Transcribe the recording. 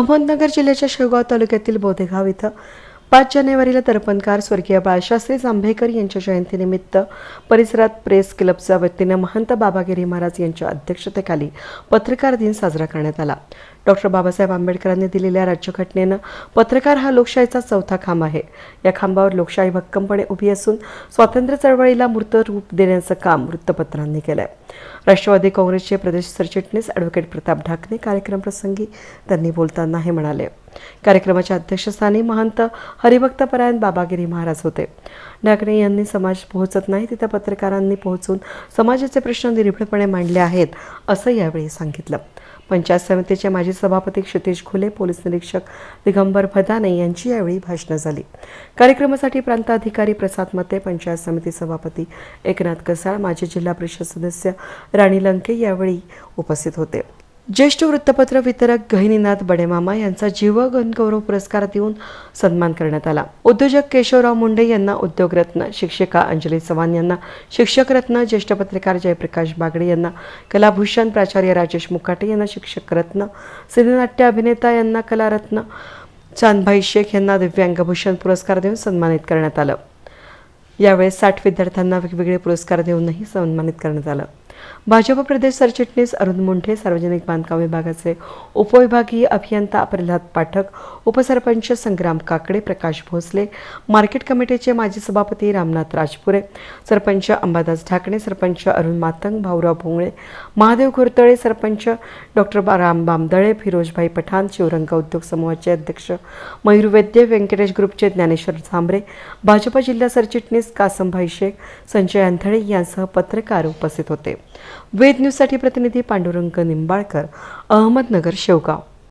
अहमदनगर जिल्ह्याच्या शेवगाव तालुक्यातील बोधेगाव इथं पाच जानेवारीला दर्पणकार स्वर्गीय बाळशास्त्री जांभेकर यांच्या जयंतीनिमित्त परिसरात प्रेस क्लबच्या वतीनं महंत बाबागिरी महाराज यांच्या अध्यक्षतेखाली पत्रकार दिन साजरा करण्यात आला. डॉक्टर बाबासाहेब आंबेडकरांनी दिलेल्या राज्यघटनेनं पत्रकार हा लोकशाहीचा चौथा खांब आहे. या खांबावर लोकशाही भक्कमपणे उभी असून स्वातंत्र्य चळवळीला मूर्त रूप देण्याचं काम वृत्तपत्रांनी केलंय. राष्ट्रवादी काँग्रेसचे प्रदेश सरचिटणीस ॲडव्होकेट प्रताप ढाकणे कार्यक्रमप्रसंगी त्यांनी बोलताना हे म्हणाले कार्यक्रमाच्या अध्यक्षस्थानी महंत हरिभक्तपरायण बाबागिरी महाराज होते. ढाकणे यांनी समाज पोहोचत नाही तिथं पत्रकारांनी पोहोचून समाजाचे प्रश्न निर्भयपणे मांडले आहेत असं यावेळी सांगितलं. पंचायत समितीचे माजी सभापती क्षितिश खुले पोलीस निरीक्षक दिगंबर भदाने यांची यावेळी भाषणं झाली. कार्यक्रमासाठी प्रांताधिकारी प्रसाद मते पंचायत समिती सभापती एकनाथ कसाळ माजी जिल्हा परिषद सदस्य राणी लंके यावेळी उपस्थित होते. ज्येष्ठ वृत्तपत्र वितरक गहिनीनाथ बडेमामा यांचा जीव गणगौरव पुरस्कार देऊन सन्मान करण्यात आला. उद्योजक केशवराव मुंडे यांना उद्योगरत्न शिक्षिका अंजली चव्हाण यांना शिक्षक रत्न ज्येष्ठ पत्रकार जयप्रकाश बागडे यांना कलाभूषण प्राचार्य राजेश मुकाटे यांना शिक्षक रत्न सिनेनाट्य अभिनेता यांना कलारत्न चांदभाई शेख यांना दिव्यांगभूषण पुरस्कार देऊन सन्मानित करण्यात आलं. यावेळी साठ विद्यार्थ्यांना वेगवेगळे पुरस्कार देऊनही सन्मानित करण्यात आलं. भाजप प्रदेश सरचिटणीस अरुण मुंढे सार्वजनिक बांधकाम विभागाचे उपविभागीय अभियंता प्रल्हाद पाठक उपसरपंच संग्राम काकडे प्रकाश भोसले मार्केट कमिटीचे माजी सभापती रामनाथ राजपुरे सरपंच अंबादास ढाकणे सरपंच अरुण मातंग भाऊराव भोंगळे महादेव घोरतळे सरपंच डॉक्टर राम बामदळे फिरोजभाई पठाण शिवरंग उद्योग समूहाचे अध्यक्ष मयूर वैद्य व्यंकटेश ग्रुपचे ज्ञानेश्वर झांबरे भाजप जिल्हा सरचिटणीस कासमभाई शेख संजय अंथळे यांसह पत्रकार उपस्थित होते. वेद न्यूजसाठी प्रतिनिधी पांडुरंग निंबाळकर अहमदनगर शेवगाव.